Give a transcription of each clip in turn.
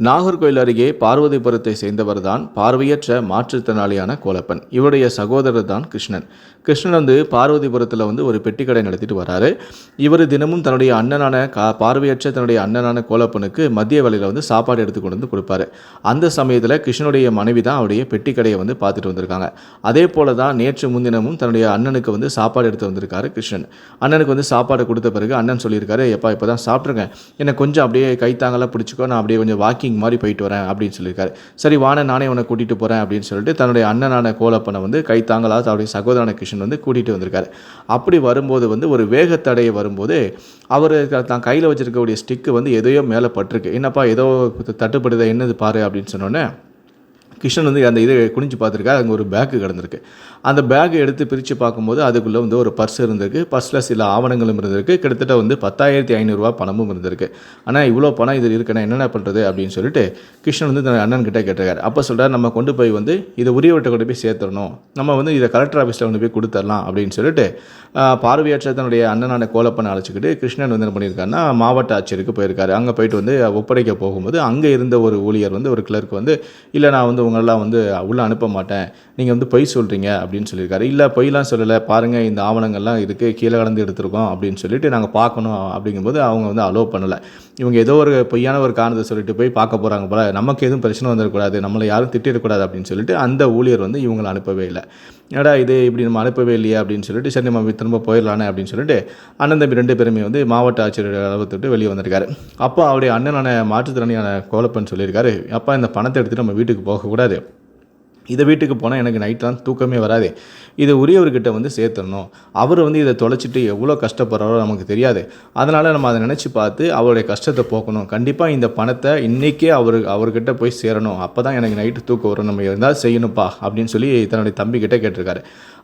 நாகர்கோயில் அருகே பார்வதிபுரத்தை சேர்ந்தவர்தான் பார்வையற்ற மாற்றுத்திறனாளியான கோலப்பன். இவருடைய சகோதரர் தான் கிருஷ்ணன். கிருஷ்ணன் வந்து பார்வதிபுரத்தில் வந்து ஒரு பெட்டிக்கடை நடத்திட்டு வராரு. இவர் தினமும் தன்னுடைய அண்ணனான கா பார்வையற்ற தன்னுடைய அண்ணனான கோலப்பனுக்கு மதிய வேலையில் வந்து சாப்பாடு எடுத்து கொண்டு வந்து கொடுப்பாரு. அந்த சமயத்தில் கிருஷ்ணனுடைய மனைவி தான் அவருடைய பெட்டிக்கடையை வந்து பார்த்துட்டு வந்திருக்காங்க. அதே போல தான் நேற்று முன்தினமும் தன்னுடைய அண்ணனுக்கு வந்து சாப்பாடு எடுத்து வந்திருக்காரு கிருஷ்ணன். அண்ணனுக்கு வந்து சாப்பாடு கொடுத்த பிறகு அண்ணன் சொல்லியிருக்காரு எப்பா இப்போ தான் சாப்பிட்ருங்க என்னை கொஞ்சம் அப்படியே கைத்தாங்கலாம் பிடிச்சிக்கோ. நான் அப்படியே கொஞ்சம் வாக்கிங் மாதிரி போயிட்டு வரேன் அப்படின்னு சொல்லியிருக்காரு. சரி வான நானே உன்னை கூட்டிகிட்டு போகிறேன் அப்படின்னு சொல்லிட்டு தன்னுடைய அண்ணனான கோலப்பனை வந்து கைத்தாங்கலா அவருடைய சகோதரன கிருஷ்ணன் வந்து கூட்டிகிட்டு வந்திருக்காரு. அப்படி வரும்போது வந்து ஒரு வேகத்தடையை வரும்போது அவர் தான் கையில் வச்சுருக்கக்கூடிய ஸ்டிக்கு வந்து எதையோ மேலே பட்டிருக்கு. என்னப்பா ஏதோ தட்டுப்படுதா என்னது பாரு அப்படின்னு சொன்னோன்னே கிருஷ்ணன் வந்து அந்த இதை குனிஞ்சு பார்த்துருக்காரு அங்கே ஒரு பேக்கு கிடந்திருக்கு. அந்த பேக்கை எடுத்து பிரித்து பார்க்கும்போது அதுக்குள்ளே வந்து ஒரு பர்ஸ் இருந்திருக்கு. பர்ஸில் சில ஆவணங்களும் இருந்திருக்கு. கிட்டத்தட்ட வந்து பத்தாயிரத்தி ஐநூறுரூவா பணமும் இருந்திருக்கு. ஆனால் இவ்வளோ பணம் இது இருக்குன்னா என்னென்ன பண்ணுறது அப்படின்னு சொல்லிட்டு கிருஷ்ணன் வந்து தன் அண்ணன் கிட்டே கேட்டிருக்காரு. அப்போ சொல்கிறார் நம்ம கொண்டு போய் வந்து இதை உரியவர்கிட்ட கொண்டு போய் சேர்த்துடணும். நம்ம வந்து இதை கலெக்டர் ஆஃபீஸில் கொண்டு போய் கொடுத்துடலாம் அப்படின்னு சொல்லிட்டு ஆஹ், பார்வையற்ற தன்னுடைய அண்ணனான கோலப்பனை அழைச்சிக்கிட்டு கிருஷ்ணன் வந்து என்ன பண்ணியிருக்காருன்னா மாவட்ட ஆட்சியருக்கு போயிருக்காரு. அங்கே போயிட்டு வந்து ஒப்படைக்க போகும்போது அங்கே இருந்த ஒரு ஊழியர் வந்து ஒரு கிளர்க் வந்து இல்லை நான் வந்து உங்களெல்லாம் வந்து உள்ளே அனுப்ப மாட்டேன். நீங்கள் வந்து பொய் சொல்கிறீங்க அப்படின்னு சொல்லியிருக்காரு. இல்லை பொய்லாம் சொல்லலை. பாருங்கள் இந்த ஆவணங்கள்லாம் இருக்குது கீழே கடந்து எடுத்திருக்கோம் அப்படின்னு சொல்லிட்டு நாங்கள் பார்க்கணும் அப்படிங்கும்போது அவங்க வந்து அலோவ் பண்ணலை. இவங்க ஏதோ ஒரு பொய்யான ஒரு காரணத்தை சொல்லிட்டு போய் பார்க்க போகிறாங்க போல. நமக்கு எதுவும் பிரச்சனை வந்துடக்கூடாது. நம்மளை யாரும் திட்டிடக்கூடாது அப்படின்னு சொல்லிட்டு அந்த ஊழியர் வந்து இவங்களை அனுப்பவே இல்லை. ஏடா இது? இப்படி நம்ம அனுப்பவே இல்லையா அப்படின்னு சொல்லிட்டு சரி நம்ம திரும்ப போயிடலானே அப்படின்னு சொல்லிட்டு அண்ணன் தம்பி ரெண்டு பேருமே வந்து மாவட்ட ஆட்சியர் அளவுத்துட்டு விட்டு வெளியே வந்திருக்காரு. அப்போ அவருடைய அண்ணனான மாற்றுத்திறனியான கோலப்பன் சொல்லியிருக்காரு அப்பா இந்த பணத்தை எடுத்துகிட்டு நம்ம வீட்டுக்கு போகக்கூடாது இதை வீட்டுக்கு போனால் எனக்கு நைட்லாம் தூக்கமே வராது. இதை உரியவர்கிட்ட வந்து சேர்த்துடணும். அவர் வந்து இதை தொலைச்சிட்டு எவ்வளோ கஷ்டப்படுறாரோ நமக்கு தெரியாது. அதனால் நம்ம அதை நினச்சி பார்த்து அவருடைய கஷ்டத்தை போக்கணும். கண்டிப்பாக இந்த பணத்தை இன்றைக்கே அவர் அவர்கிட்ட போய் சேரணும். அப்போ தான் எனக்கு நைட்டு தூக்கம் வரும். நம்ம இருந்தால் செய்யணும்ப்பா அப்படின்னு சொல்லி தன்னுடைய தம்பிக்கிட்ட கேட்டிருக்காரு.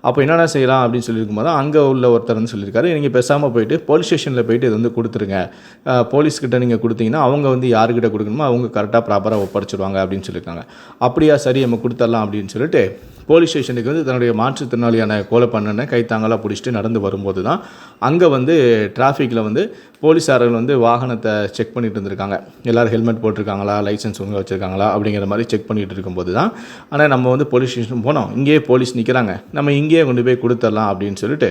அப்போ என்னென்ன செய்யலாம் அப்படின்னு சொல்லியிருக்கும் போது அங்கே உள்ள ஒருத்தர் வந்து சொல்லியிருக்காரு நீங்கள் பேசாமல் போயிட்டு போலீஸ் ஸ்டேஷனில் போயிட்டு இது வந்து கொடுத்துருங்க. போலீஸ்கிட்ட நீங்கள் கொடுத்தீங்கன்னா அவங்க வந்து யாருக்கிட்ட கொடுக்கணுமோ அவங்க கரெக்டாக ப்ராப்பராக ஒப்படைச்சிடுவாங்க அப்படின்னு சொல்லியிருக்காங்க. அப்படியா சரி நம்ம கொடுத்துடலாம் அப்படின்னு சொல்லிட்டு போலீஸ் ஸ்டேஷனுக்கு வந்து தன்னுடைய மாற்றுத்திறனாளியான கோலப்பண்ணனை கைத்தாங்கலாக பிடிச்சிட்டு நடந்து வரும்போது தான் அங்கே வந்து டிராஃபிக்கில் வந்து போலீஸாரர்கள் வந்து வாகனத்தை செக் பண்ணிட்டு இருந்திருக்காங்க. எல்லோரும் ஹெல்மெட் போட்டிருக்காங்களா? லைசன்ஸ் ஒழுங்காக வச்சுருக்காங்களா? அப்படிங்கிற மாதிரி செக் பண்ணிட்டு இருக்கும்போது தான் ஆனால் நம்ம வந்து போலீஸ் ஸ்டேஷன் போனோம். இங்கேயே போலீஸ் நிற்கிறாங்க நம்ம இங்கேயே கொண்டு போய் கொடுத்துடலாம் அப்படின்னு சொல்லிட்டு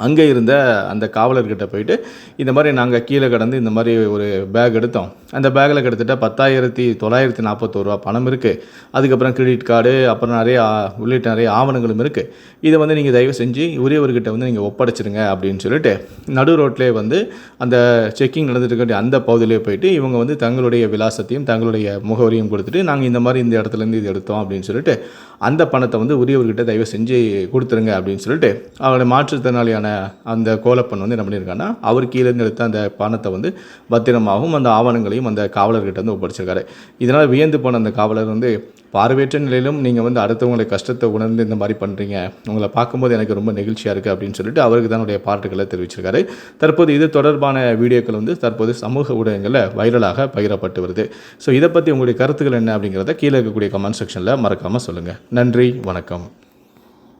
அங்கே இருந்த அந்த காவலர்கிட்ட போயிட்டு இந்த மாதிரி நாங்கள் கீழே கடந்து இந்த மாதிரி ஒரு பேக் எடுத்தோம். அந்த பேக்கில் கிட்டத்தட்ட பத்தாயிரத்தி தொள்ளாயிரத்தி நாற்பத்தோரு ரூபா பணம் இருக்குது அதுக்கப்புறம் கிரெடிட் கார்டு அப்புறம் நிறைய உள்ளிட்ட நிறைய ஆவணங்களும் இருக்குது இதை வந்து நீங்கள் தயவு செஞ்சு உரியவர்கிட்ட வந்து நீங்கள் ஒப்படைச்சிருங்க அப்படின்னு சொல்லிட்டு நடு ரோட்லேயே வந்து அந்த செக்கிங் நடந்துட்டு அந்த பகுதியிலே போயிட்டு இவங்க வந்து தங்களுடைய விலாசத்தையும் தங்களுடைய முகவரியும் கொடுத்துட்டு நாங்கள் இந்த மாதிரி இந்த இடத்துலேருந்து இது எடுத்தோம் அப்படின்னு சொல்லிட்டு அந்த பணத்தை வந்து உரியவர்கிட்ட தயவு செஞ்சு கொடுத்துருங்க அப்படின்னு சொல்லிட்டு அவருடைய மாற்றுத்திறனாளியான அந்த கோலப்பன் வந்து என்ன பண்ணியிருக்காங்கன்னா அவர் கீழேருந்து எடுத்த அந்த பணத்தை வந்து பத்திரமாகவும் அந்த ஆவணங்களையும் அந்த காவலர்கிட்ட வந்து ஒப்படைச்சிருக்காரு. இதனால் வியந்து போன அந்த காவலர் வந்து பார்வையற்ற நிலையிலும் நீங்கள் வந்து அடுத்தவங்களை கஷ்டத்தை உணர்ந்து இந்த மாதிரி பண்ணுறீங்க உங்களை பார்க்கும்போது எனக்கு ரொம்ப நெகிழ்ச்சியாக இருக்குது அப்படின்னு சொல்லிட்டு அவருக்கு தன்னுடைய பாராட்டுகளை தெரிவிச்சிருக்காரு. தற்போது இது தொடர்பான வீடியோக்கள் வந்து தற்போது சமூக ஊடகங்களில் வைரலாக பகிரப்பட்டு வருது. ஸோ இதை பற்றி உங்களுடைய கருத்துக்கள் என்ன அப்படிங்கிறத கீழே இருக்கக்கூடிய கமெண்ட் செக்ஷனில் மறக்காமல் சொல்லுங்கள் நன்றி வணக்கம்.